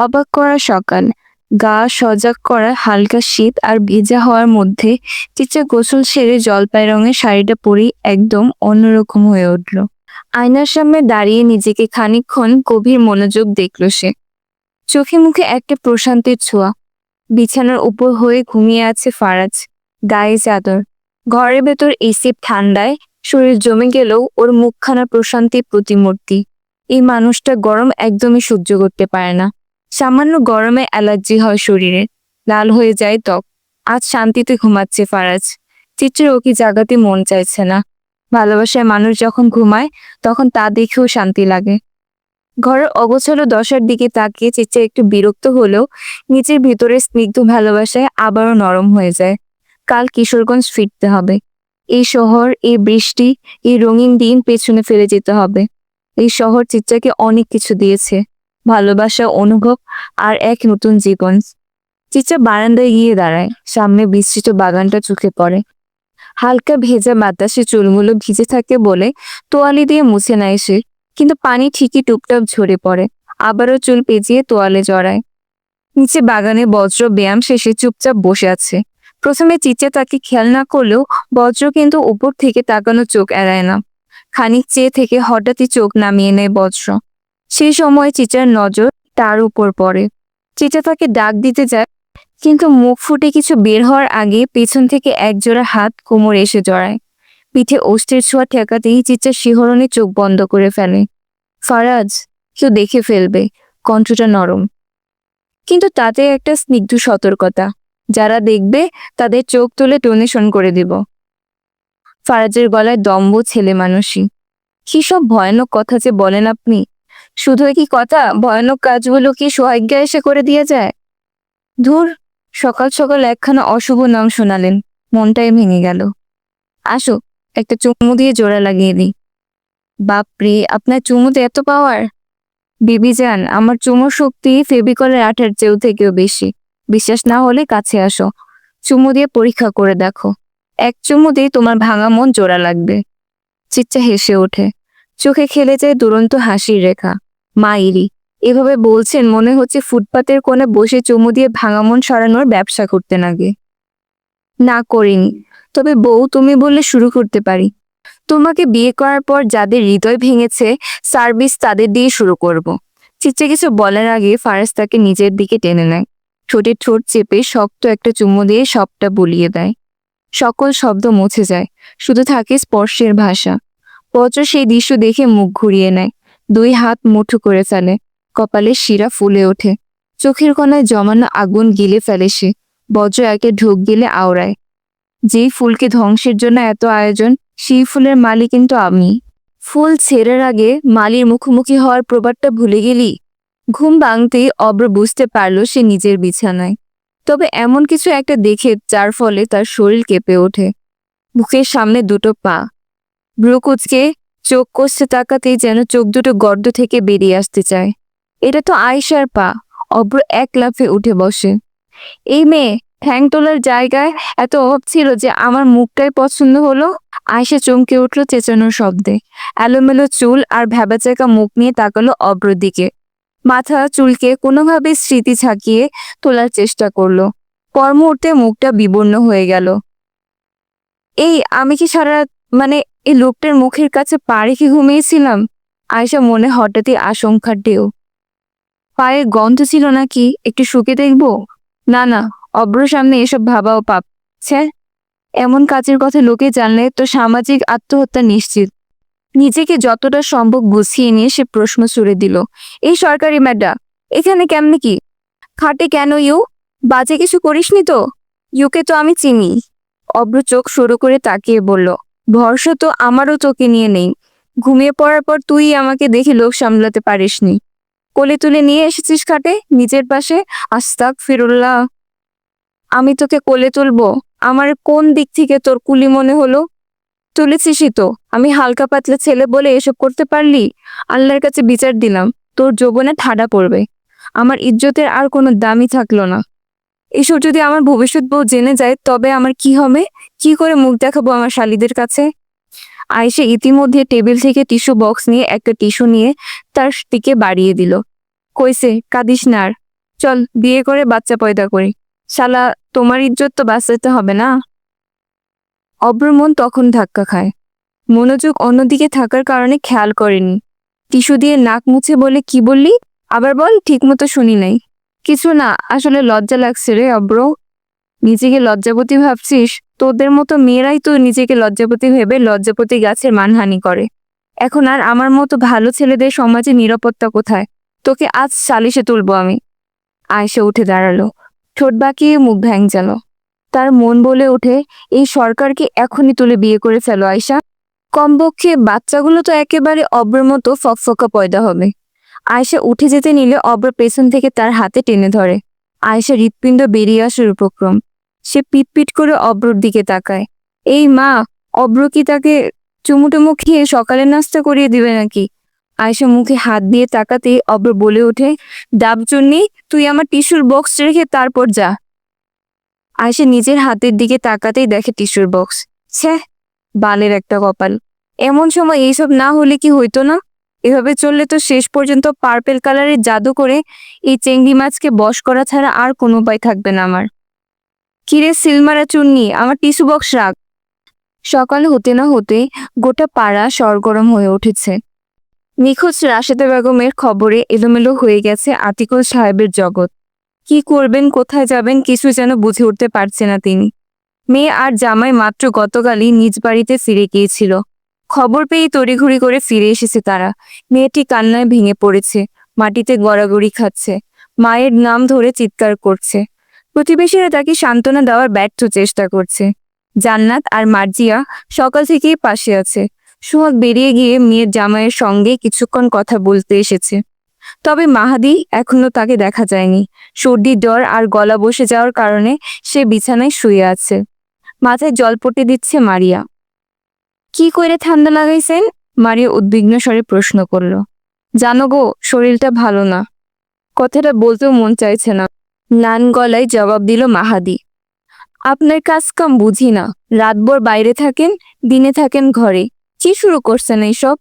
অবাক করা সকাল। গা সজাগ করা, হালকা শীত আর ভেজা হওয়ার মধ্যে চিচা গোসল সেরে জলপাই রঙের শাড়িটা পরেই একদম অন্যরকম হয়ে উঠল। আয়নার সামনে দাঁড়িয়ে নিজেকে খানিকক্ষণ গভীর মনোযোগ দেখল সে। চোখে মুখে একটা প্রশান্তির ছোঁয়া। বিছানার উপর হয়ে ঘুমিয়ে আছে ফারাজ। গায়ে চাদর। ঘরের ভেতর এসি ঠান্ডায় শরীর জমে গেলেও ওর মুখখানা প্রশান্তির প্রতিমূর্তি। এই মানুষটা গরম একদমই সহ্য করতে পারে না। সামান্য গরমে অ্যালার্জি হয় শরীরে। লাল হয়ে যায় ত্বক। আজ শান্তিতে ঘুমাচ্ছে ফারাজ। চিত্রের ওকে জাগাতে মন চাইছে না। ভালোবাসায় মানুষ যখন ঘুমায়, তখন তা দেখেও শান্তি লাগে। ঘরের অগোছালো দশার দিকে তাকিয়ে চিত্রা একটু বিরক্ত হলেও নিজের ভিতরে স্নিগ্ধ ভালোবাসায় আবারও নরম হয়ে যায়। কাল কিশোরগঞ্জ ফিরতে হবে। এই শহর, এই বৃষ্টি, এই রঙিন দিন পেছনে ফেলে যেতে হবে। এই শহর চিত্রাকে অনেক কিছু দিয়েছে। ভালোবাসা, অনুভব আর এক নতুন জীবন। চিত্রা বারান্দায় গিয়ে দাঁড়ায়। সামনে বিস্তৃত বাগানটা চোখে পড়ে। হালকা ভেজা বাতাসে চুলগুলো ভিজে থাকে বলে তোয়ালি দিয়ে মুছে নেয় সে। কিন্তু পানি ঠিকই টুপটাপ ঝরে পড়ে। আবারও চুল পেঁচিয়ে তোয়ালে জড়ায়। নিচে বাগানে বজ্র ব্যায়াম শেষে চুপচাপ বসে আছে। প্রথমে চিচে তাকে খেয়াল না করলেও বজ্র কিন্তু উপর থেকে তাকানো চোখ এড়ায় না। খানিক চেয়ে থেকে হঠাৎই চোখ নামিয়ে নেয় বজ্র। সেই সময় চিচার নজর তার উপর পড়ে। চিচা তাকে ডাক দিতে যায়, কিন্তু মুখ ফুটে কিছু বের হওয়ার আগে পেছন থেকে একজোড়া হাত কোমর এসে জড়ায়। পিঠে ওষ্ঠের ছোঁয়া ঠেকাতেই চিচার শিহরণে চোখ বন্ধ করে ফেলে। ফারাজ, কেউ দেখে ফেলবে, কণ্ঠটা নরম। কিন্তু তাতে একটা স্নিগ্ধ সতর্কতা, যারা দেখবে তাদের চোখ তুলে ডোনেশন করে দিব। ফারাজের গলায় দম্ভ ছেলে মানুষই। কি সব ভয়ানক কথা যে বলেন আপনি? শুধু কি কথা, ভয়ানক কাজগুলো কি সহাজ্ঞা এসে করে দিয়ে যায়? ধুর, সকাল সকাল একখানা অশুভ নাম শোনালেন। মনটাই ভেঙে গেল। আসো, একটা চুমু দিয়ে জোড়া লাগিয়ে দিই। বাপরে, আপনার চুমুতে এত পাওয়ার বিবি যান আমার চুমুর শক্তি ফেবিকলের আঠার চেয়েও থেকেও বেশি। বিশ্বাস না হলে কাছে আসো। চুমু দিয়ে পরীক্ষা করে দেখো। এক চুমু দিয়ে তোমার ভাঙা মন জোড়া লাগবে। চিচ্চা হেসে ওঠে। চোখে খেলে যায় দুরন্ত হাসির রেখা। মা ইরি এভাবে বলছেন, মনে হচ্ছে ফুটপাতের কোণে বসে চুমু দিয়ে ভাঙা মন সরানোর ব্যবসা করতে নাগে। না করিনি। তবে বউ, তুমি বললে শুরু করতে পারি। তোমাকে বিয়ে করার পর যাদের হৃদয় ভেঙেছে, সার্ভিস তাদের দিয়ে শুরু করব। চিচ্ছে কিছু বলার আগে ফারাজ তাকে নিজের দিকে টেনে নেয়। ঠোঁটে ঠোঁট চেপে শক্ত একটা চুমু দিয়ে সবটা বলিয়ে দেয়। সকল শব্দ মুছে যায়। শুধু থাকে স্পর্শের ভাষা। বজ্র সেই দৃশ্য দেখে মুখ ঘুরিয়ে নেয়। দুই হাত মুঠো করে ফেলে। কপালে শিরা ফুলে ওঠে। চোখের কোনায় জমানো আগুন গিলে ফেলে সে। বজ্র একে ঢোক গিলে আওড়ায়। যেই ফুলকে ধ্বংসের জন্য এত আয়োজন, সেই ফুলের মালি কিন্তু আমি। ফুল ছেড়ার আগে মালির মুখোমুখি হওয়ার প্রবাদটা ভুলে গেলি? ঘুম ভাঙতেই অব্র বুঝতে পারল সে নিজের বিছানায়। তবে এমন কিছু একটা দেখে যার ফলে তার শরীর কেঁপে ওঠে। বুকের সামনে দুটো পা। ব্রুকুচকে চোখ কষতে তাকাতেই যেন চোখ দুটো গর্দ থেকে বেরিয়ে আসতে চায়। এটা তো আয়েশার পা, অব্র এক লাফে উঠে বসে। এই মেয়ে, ঠ্যাং তোলার জায়গায় এত অভাব ছিল যে আমার মুখটাই পছন্দ হলো? আয়েশা চমকে উঠল চেঁচানোর শব্দে। এলোমেলো চুল আর ভ্যাবাচাকা মুখ নিয়ে তাকালো অব্র দিকে। মাথা চুলকে কোনোভাবে স্মৃতি ঝাঁকিয়ে তোলার চেষ্টা করল। পর মুহূর্তে মুখটা বিবর্ণ হয়ে গেল। এই, আমি কি সারা মানে এই লোকটার মুখের কাছে পা রেখে ঘুমিয়েছিলাম। আয়সা মনে হঠাৎই আশঙ্কার ঢেউ। পায়ের গন্ধ ছিল নাকি? একটু শুকে দেখব? না না অব্র সামনে এসব ভাবাও পাপ। ছ্যা এমন কাজের কথা লোকে জানলে তো সামাজিক আত্মহত্যা নিশ্চিত। নিজেকে যতটা সম্ভব গুছিয়ে নিয়ে সে প্রশ্ন ছুড়ে দিল। এই সরকারি ম্যাডা, এখানে কেমনে কি? খাটে কেন ইউ? বাজে কিছু করিসনি তো? ইউকে তো আমি চিনি। অব্র চোখ সরু করে তাকিয়ে বলল ভরসা তো আমারও তোকে নিয়ে নেই। ঘুমিয়ে পড়ার পর তুই আমাকে দেখে লোক সামলাতে পারিসনি। কোলে তুলে নিয়ে এসেছিস খাটে, নিজের পাশে? আস্তাক ফিরুল্লাহ, আমি তোকে কোলে তুলবো। আমার কোন দিক থেকে তোর কুলি মনে হলো? তুলেছিসই তো। আমি হালকা পাতলা ছেলে বলে এসব করতে পারলি? আল্লাহর কাছে বিচার দিলাম। তোর যৌবনে ঠাডা পড়বে। আমার ইজ্জতের আর কোনো দামই থাকল না। এসব যদি আমার ভবিষ্যৎ বউ জেনে যায়, তবে আমার কি হবে? কি করে মুখ দেখাবো আমার শালিদের কাছে? আয়েশা ইতিমধ্যে টেবিল থেকে টিস্যু বক্স নিয়ে একটা টিস্যু নিয়ে তার দিকে বাড়িয়ে দিল। কইছে, কাঁদিস না আর। চল, বিয়ে করে বাচ্চা পয়দা করি। শালা, তোমার ইজ্জত তো বাঁচাতে হবে না? অব্র মন তখন ধাক্কা খায়। মনোযোগ অন্যদিকে থাকার কারণে খেয়াল করেনি। টিস্যু দিয়ে নাক মুছে বলে, কি বললি? আবার বল, ঠিকমতো শুনি নাই। কিছু না, আসলে লজ্জা লাগছে রে অব্র। নিজেকে লজ্জাপতি ভাবছিস? তোদের মতো মেয়েরাই তো নিজেকে লজ্জাপতি ভেবে লজ্জাপতি গাছের মানহানি করে। এখন আর আমার মতো ভালো ছেলেদের সমাজে নিরাপত্তা কোথায়? তোকে আজ সালিশে তুলবো আমি। আয়সা উঠে দাঁড়াল। ঠোঁট বাঁকিয়ে মুখ ভ্যাংজালো তার মন বলে ওঠে, এই সরকারকে এখনই তুলে বিয়ে করে ফেলো আয়সা কমপক্ষে বাচ্চাগুলো তো একেবারে অব্রের মতো ফকফকা পয়দা হবে। আয়সা উঠে যেতে নিলে অব্র পেছন থেকে তার হাতে টেনে ধরে। আয়সা হৃৎপিণ্ড বেরিয়ে আসার উপক্রম। সে পিটপিট করে অব্রর দিকে তাকায়। এই মা, অব্র কি তাকে চুমুটুমু খেয়ে সকালের নাস্তা করিয়ে দিবে নাকি? আয়সা মুখে হাত দিয়ে তাকাতেই অব্র বলে ওঠে, ডাব ডাবজন্যি তুই আমার টিস্যুর বক্স রেখে তারপর যা। আয়সা নিজের হাতের দিকে তাকাতেই দেখে টিস্যুর বক্স। ছ্যাঃ, বালের একটা কপাল। এমন সময় এইসব না হলে কি হইতো না? এভাবে চললে তো শেষ পর্যন্ত পার্পেল কালারের জাদু করে এই চেংড়ি মাছকে বশ করা ছাড়া আর কোনো উপায় থাকবে না আমার। কিরে সিলমারা চুন্নি, আমার টিস্যু বক্স রাখ। সকাল হতে না হতে গোটা পাড়া সরগরম হয়ে উঠেছে। নিখোঁজ রাশেদা বেগমের খবরে এলোমেলো হয়ে গেছে আতিকুল সাহেবের জগৎ। কি করবেন, কোথায় যাবেন কিছু যেন বুঝে উঠতে পারছে না তিনি। মেয়ে আর জামাই মাত্র গতকালই নিজ বাড়িতে ফিরে গিয়েছিল। খবর পেয়ে তড়িঘড়ি করে ফিরে এসেছে তারা। মেয়েটি কান্নায় ভেঙে পড়েছে, মাটিতে গড়াগড়ি খাচ্ছে, মায়ের নাম ধরে চিৎকার করছে। প্রতিবেশীরা তাকে সান্ত্বনা দেওয়ার ব্যর্থ চেষ্টা করছে। জান্নাত আর মার্জিয়া সকাল থেকেই পাশে আছে। সোহাগ বেরিয়ে গিয়ে মেয়ের জামাইয়ের সঙ্গে কিছুক্ষণ কথা বলতে এসেছে। তবে মাহাদি এখনও তাকে দেখা যায়নি। সর্দি জ্বর আর গলা বসে যাওয়ার কারণে সে বিছানায় শুয়ে আছে। মাথায় জল পটে দিচ্ছে মারিয়া। কি করে ঠান্ডা লাগাইছেন? মারিয়া উদ্বিগ্ন স্বরে প্রশ্ন করল। জানো গো, শরীরটা ভালো না। কথাটা বলতেও মন চাইছে না। নান গলায় জবাব দিল মাহাদি। আপনার কাজ কাম বুঝি না। রাতভর বাইরে থাকেন, দিনে থাকেন ঘরে। কি শুরু করছেন এইসব?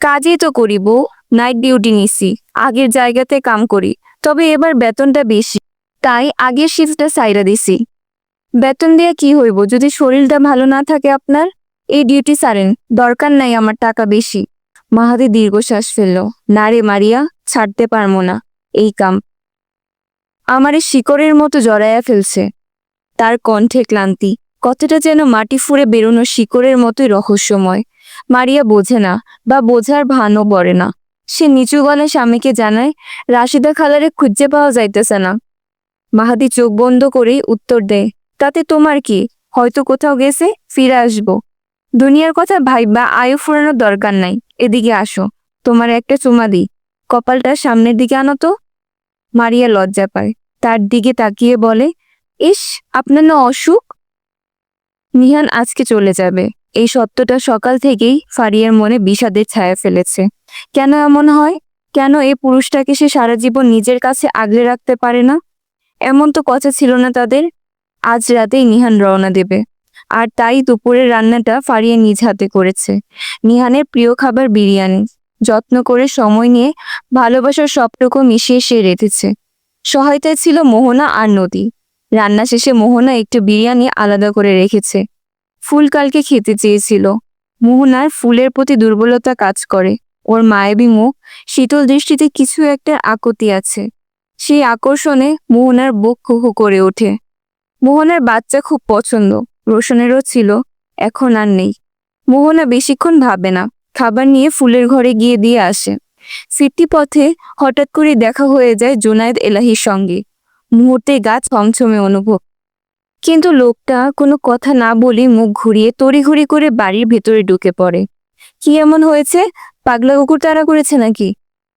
কাজই তো করি বউ, নাইট ডিউটি নিছি। আগের জায়গাতে কাম করি, তবে এবার বেতনটা বেশি। তাই আগের শিফটটা সাইরা দিছি। বেতন দিয়ে কি হইব? যদি শরীরটা ভালো না থাকে আপনার? এই ডিউটি সারেন দরকার নাই আমার টাকা বেশি। মাহাদি দীর্ঘশ্বাস ফেলল। না রে মারিয়া, ছাড়তে পারব না। এই কাম। আমারে শিকড়ের মতো জড়াইয়া ফেলছে। তার কণ্ঠে ক্লান্তি। কতটা যেন মাটি ফুঁড়ে বেরোনো শিকড়ের মতোই রহস্যময়। মারিয়া বোঝে না, বা বোঝার ভানও পড়ে না। সে নিচু গলায় স্বামীকে জানায়, রাশিদা খালারে খুঁজে পাওয়া যাইতেছে না। মাহাদি চোখ বন্ধ করেই উত্তর দেয়, তাতে তোমার কি? হয়তো কোথাও গেছে, ফিরে আসব। দুনিয়ার কথা ভাইবা আয়ু ফুরানোর দরকার নাই। এদিকে আসো, তোমার একটা চুমা দিই। কপালটা সামনের দিকে আনো তো। মারিয়া লজ্জা পায়। তার দিকে তাকিয়ে বলে, ইস, আপনার না অসুখ? নিহান আজকে চলে যাবে। এই সত্যটা সকাল থেকেই ফারিয়ার মনে বিষাদের ছায়া ফেলেছে। কেন এমন হয়? কেন এই পুরুষটাকে সে সারা জীবন নিজের কাছে আগলে রাখতে পারে না? এমন তো কথা ছিল না তাদের। আজ রাতেই নিহান রওনা দেবে। আর তাই দুপুরের রান্নাটা ফারিয়া নিজ হাতে করেছে। নিহানের প্রিয় খাবার বিরিয়ানি। যত্ন করে সময় নিয়ে ভালোবাসার সবটুকু মিশিয়ে সে রেখেছে সহায়তায় ছিল মোহনা আর নদী। রান্না শেষে মোহনা একটু বিরিয়ানি আলাদা করে রেখেছে। ফুল কালকে খেতে চেয়েছিল। মোহনার ফুলের প্রতি দুর্বলতা কাজ করে। ওর মায়াবী মুখ, শীতল দৃষ্টিতে কিছু একটা আকতি আছে। সেই আকর্ষণে মোহনার বুক খুহু করে ওঠে। মোহনার বাচ্চা খুব পছন্দ। রোশনেরও ছিল, এখন আর নেই। মোহনা বেশিক্ষণ ভাবে না, খাবার নিয়ে ফুলের ঘরে গিয়ে দিয়ে আসে। ফিরতি পথে হঠাৎ করে দেখা হয়ে যায় জোনায়েদ এলাহির সঙ্গে। মুহূর্তে গা ছমছমে অনুভব। কিন্তু লোকটা কোনো কথা না বলে মুখ ঘুরিয়ে তড়িঘড়ি করে বাড়ির ভেতরে ঢুকে পড়ে। কি এমন হয়েছে? পাগলা কুকুর তাড়া করেছে নাকি?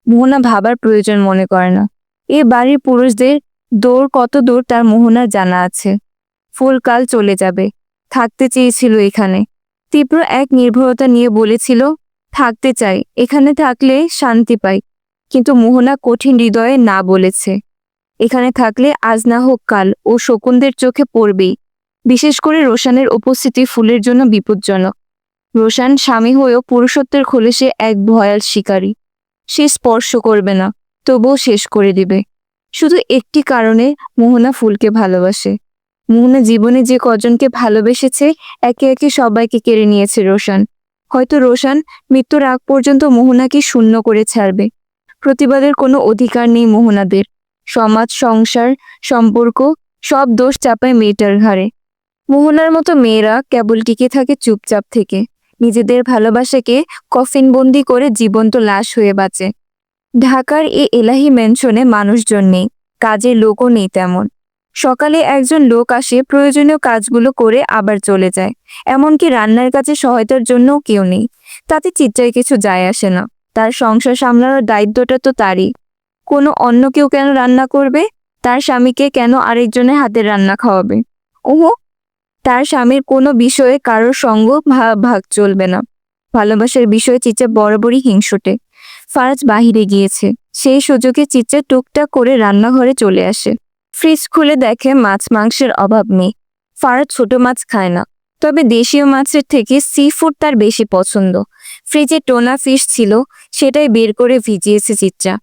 মোহনা ভাবার প্রয়োজন মনে করে না। এ বাড়ির পুরুষদের দৌড় কত দূর তার মোহনার জানা আছে। ফুল কাল চলে যাবে। থাকতে চেয়েছিল এখানে। তীব্র এক নির্ভরতা নিয়ে বলেছিল, থাকতে চাই, এখানে থাকলে শান্তি পাই। কিন্তু মোহনা কঠিন হৃদয়ে না বলেছে। এখানে থাকলে আজ না হোক কাল, ও শকুনদের চোখে পড়বেই। বিশেষ করে রোশানের উপস্থিতি ফুলের জন্য বিপজ্জনক। রোশান স্বামী হয়েও পুরুষত্বের খোলে সে এক ভয়াল শিকারী। সে স্পর্শ করবে না, তবুও শেষ করে দিবে। শুধু একটি কারণে মোহনা ফুলকে ভালোবাসে। মোহনা জীবনে যে কজনকে ভালোবেসেছে, একে একে সবাইকে কেড়ে নিয়েছে রোশান। হয়তো রোশান মৃত্যুর আগ পর্যন্ত মোহনাকে শূন্য করে ছাড়বে। প্রতিবাদের কোনো অধিকার নেই মোহনাদের। সমাজ, সংসার, সম্পর্ক, সব দোষ চাপায় মেয়েটার ঘাড়ে। মোহনার মতো মেয়েরা কেবল টিকে থাকে চুপচাপ থেকে। নিজেদের ভালোবাসাকে কফিনবন্দি করে জীবন্ত লাশ হয়ে বাঁচে। ঢাকার এই এলাহি ম্যানশনে মানুষজন নেই, কাজের লোকও নেই তেমন। সকালে একজন লোক আসে, প্রয়োজনীয় কাজগুলো করে আবার চলে যায়। এমনকি রান্নার কাজে সহায়তার জন্যও কেউ নেই। তাতে চিত্রায় কিছু যায় আসে না। তার সংসার সামলানোর দায়িত্বটা তো তারই। কোনো অন্য কেউ কেন রান্না করবে? তার স্বামীকে কেন আরেকজনের হাতের রান্না খাওয়াবে? ওহো! তার স্বামীর কোনো বিষয়ে কারোর সঙ্গ ভাগ চলবে না। ভালোবাসার বিষয়ে চিচা বরাবরই হিংসুটে। ফারাজ বাহিরে গিয়েছে। সেই সুযোগে চিচা টুকটাক করে রান্নাঘরে চলে আসে। ফ্রিজ খুলে দেখে মাছ মাংসের অভাব নেই। ফারাজ ছোট মাছ খায় না। তবে দেশীয় মাছের থেকে সি ফুড তার বেশি পছন্দ। ফ্রিজে টোনা ফিশ ছিল, সেটাই বের করে ভিজিয়েছে চিত্রা।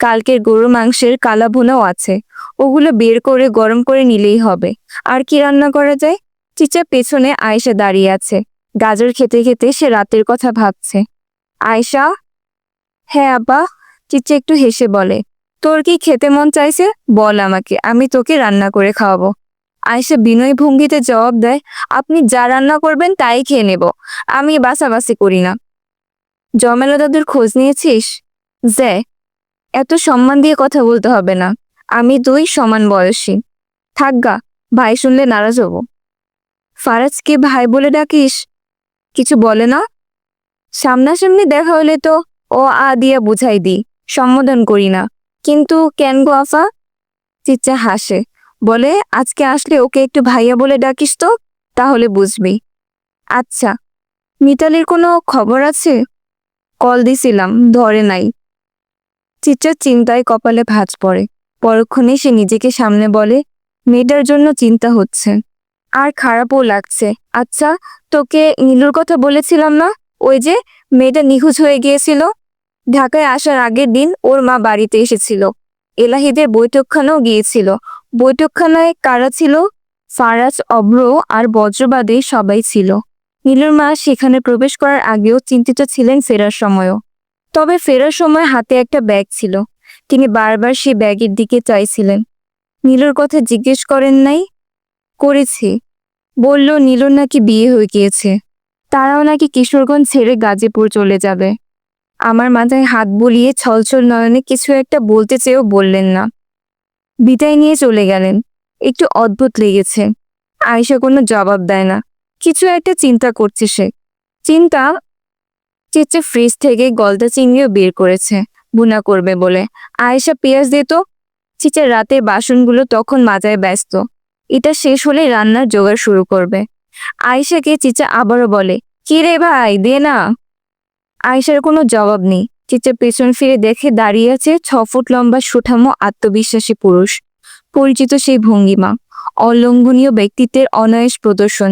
কালকের গরু মাংসের কালা ভুনাও আছে। ওগুলো বের করে গরম করে নিলেই হবে। আর কি রান্না করা যায়? চিচা পেছনে আয়েশা দাঁড়িয়ে আছে। গাজর খেতে খেতে সে রাতের কথা ভাবছে। আয়েশা? হ্যাঁ আব্বা। চিচা একটু হেসে বলে তোর কি খেতে মন চাইছে? বল আমাকে, আমি তোকে রান্না করে খাওয়াবো। আয়েশা বিনয় ভঙ্গিতে জবাব দেয়, আপনি যা রান্না করবেন তাই খেয়ে নেব। আমি বাসাবাসি করি না। জমেলা দাদুর খোঁজ নিয়েছিস? জে এত সম্মান দিয়ে কথা বলতে হবে না। আমি দুই সমান বয়সী। থাকগা ভাই শুনলে নারাজ হব। ফারাজকে ভাই বলে ডাকিস? কিছু বলে না? সামনাসামনি দেখা হলে তো ও আ দিয়া বুঝাই দিই, সম্বোধন করি না। কিন্তু কেন গো আফা? চিচ্চা হাসে। বলে, আজকে আসলে ওকে একটু ভাইয়া বলে ডাকিস তো, তাহলে বুঝবি। আচ্ছা মিতালির কোনো খবর আছে? কল দিছিলাম, ধরে নাই। চিত্রার চিন্তায় কপালে ভাঁজ পড়ে। পরক্ষণে সে নিজেকে সামনে বলে, মেয়েটার জন্য চিন্তা হচ্ছে। আর খারাপও লাগছে। আচ্ছা তোকে নীলুর কথা বলেছিলাম না? ওই যে, মেয়েটা নিখোঁজ হয়ে গিয়েছিল? ঢাকায় আসার আগের দিন ওর মা বাড়িতে এসেছিল। এলাহিদের বৈঠকখানাও গিয়েছিল। বৈঠকখানায় কারা ছিল? ফারাজ অব্র আর বজ্রবাদে সবাই ছিল। নীলুর মা সেখানে প্রবেশ করার আগেও চিন্তিত ছিলেন ফেরার সময়ও। তবে ফেরার সময় হাতে একটা ব্যাগ ছিল। তিনি বারবার সেই ব্যাগের দিকে চাইছিলেন। নীলুর কথা জিজ্ঞেস করেন নাই? করেছি। বলল, নীলুর নাকি বিয়ে হয়ে গিয়েছে। তারাও নাকি কিশোরগঞ্জ ছেড়ে গাজীপুর চলে যাবে। আমার মাথায় হাত বুলিয়ে ছলছল নয়নে কিছু একটা বলতে চেয়েও বললেন না। বিদায় নিয়ে চলে গেলেন। একটু অদ্ভুত লেগেছে। আয়েশা কোনো জবাব দেয় না। কিছু একটা চিন্তা করছে সে। চিন্তা চেচে ফ্রিজ থেকে গলদা চিংড়িও বের করেছে, বুনা করবে বলে। আয়েশা পেঁয়াজ দিত চিচে রাতে বাসনগুলো তখন মাজায় ব্যস্ত। এটা শেষ হলে রান্নার জোগাড় শুরু করবে। আয়েশাকে চিচা আবারও বলে, কি রে ভাই, দে না। আয়েশার কোনো জবাব নেই। চিচা পেছন ফিরে দেখে দাঁড়িয়ে আছে ছ ফুট লম্বা সুঠামো আত্মবিশ্বাসী পুরুষ। পরিচিত সেই ভঙ্গিমা, অলঙ্ঘনীয় ব্যক্তিত্বের অনায়াস প্রদর্শন।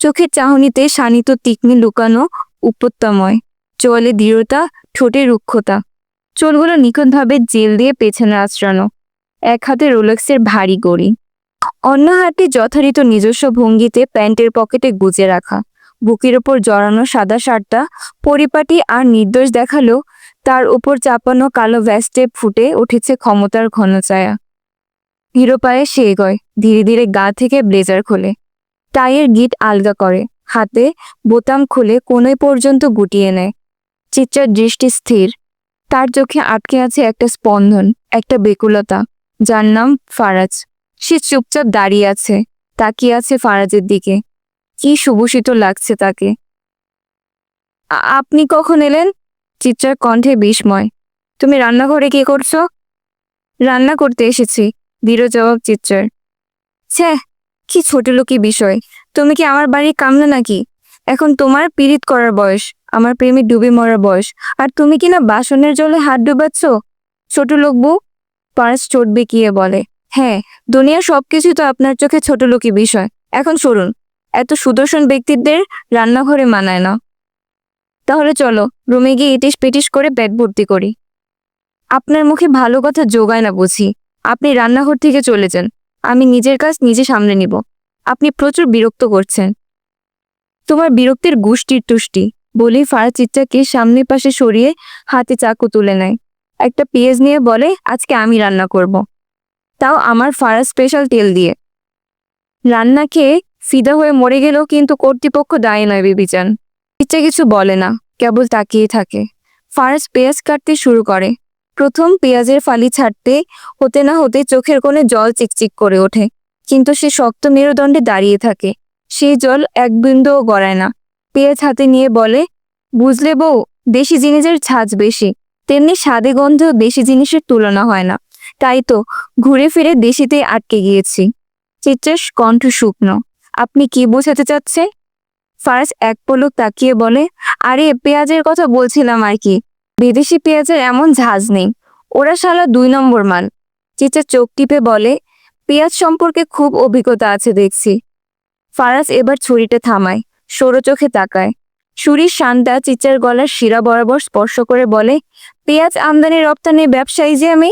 চোখের চাহনিতে শানিত তীক্ষ্ণ লুকানো উপত্যময়, চোয়ালে দৃঢ়তা, ঠোঁটে রুক্ষতা। চোলগুলো নিখুঁতভাবে জেল দিয়ে পেছনে আশ্রানো এক হাতে রোলেক্সের ভারী গড়ি। অন্য হাতে যথারীত নিজস্ব ভঙ্গিতে প্যান্টের পকেটে গুজে রাখা। বুকের ওপর জড়ানো সাদা শার্টটা পরিপাটি আর নির্দোষ দেখাল, তার উপর চাপানো কালো ভ্যাস্টে ফুটে উঠেছে ক্ষমতার ঘন ছায়া ধীর পায়ে সে গয় ধীরে ধীরে গা থেকে ব্লেজার খোলে। টাইয়ের গিট আলগা করে, হাতে বোতাম খুলে কোনোই পর্যন্ত গুটিয়ে নেয়। চিত্রার দৃষ্টি স্থির। তার চোখে আটকে আছে একটা স্পন্দন, একটা বেকুলতা, যার নাম ফারাজ। সে চুপচাপ দাঁড়িয়ে আছে, তাকিয়ে আছে ফারাজের দিকে। কি সুভূষিত লাগছে তাকে? আপনি কখন এলেন? চিত্রার কণ্ঠে বিস্ময়। তুমি রান্নাঘরে কি করছ? রান্না করতে এসেছি দৃঢ় জবাব চিত্রার। ছ্যাঃ কি ছোট লোকি বিষয়। তুমি কি আমার বাড়ির কামনা নাকি? এখন তোমার পীড়িত করার বয়স, আমার প্রেমে ডুবে মরার বয়স। আর তুমি কি না বাসনের জলে হাত ডুবাচ্ছ? ছোট লোক বউ, পার্স চটবে বেঁকিয়ে বলে। হ্যাঁ দুনিয়ার সবকিছু তো আপনার চোখে ছোট লোকি বিষয়। এখন সরুন। এত সুদর্শন ব্যক্তিদের রান্নাঘরে মানায় না। তাহলে চলো, রুমে গিয়ে ইটিস পিটিস করে পেট ভর্তি করি। আপনার মুখে ভালো কথা জোগায় না বুঝি। আপনি রান্নাঘর থেকে চলে যান। আমি নিজের কাজ নিজে সামলে নিব। আপনি প্রচুর বিরক্ত করছেন। তোমার বিরক্তির গুষ্টির তুষ্টি বলেই ফারাজ চিত্রাকে সামনের পাশে সরিয়ে হাতে চাকু তুলে নেয়। একটা পেঁয়াজ নিয়ে বলে, আজকে আমি রান্না করব। তাও আমার ফারা স্পেশাল তেল দিয়ে। রান্না খেয়ে ফিদা হয়ে মরে গেলেও কিন্তু কর্তৃপক্ষ দায়ী নয় বিবিচান। ইচ্ছা কিছু বলে না, কেবল তাকিয়ে থাকে। ফারাজ পেঁয়াজ কাটতে শুরু করে। প্রথম পেঁয়াজের ফালি ছাড়তে হতে না হতে চোখের কোণে জল চিকচিক করে ওঠে। কিন্তু সে শক্ত মেরুদণ্ডে দাঁড়িয়ে থাকে। সেই জল এক বিন্দুও গড়ায় না। পেঁয়াজ হাতে নিয়ে বলে, বুঝলে বউ, দেশি জিনিসের ছাঁচ বেশি। তেমনি স্বাদে গন্ধেও দেশি জিনিসের তুলনা হয় না। তাই তো, ঘুরে ফিরে দেশিতেই আটকে গিয়েছি। চিত্রের কণ্ঠ শুকনো। আপনি কি বোঝাতে চাচ্ছে ফারাজ এক পলক তাকিয়ে বলে, আরে, পেঁয়াজের কথা বলছিলাম আর কি। বিদেশি পেঁয়াজের এমন ঝাঁজ নেই। ওরা শালা দুই নম্বর মাল। চিচা চোখ টিপে বলে, পেঁয়াজ সম্পর্কে খুব অভিজ্ঞতা আছে দেখছি। ফারাজ এবার ছুরিটা থামায়, সরো চোখে তাকায়। ছুরির শানটা চিচার গলার শিরা বরাবর স্পর্শ করে বলে, পেঁয়াজ আমদানি রপ্তানি ব্যবসায়ী যে আমি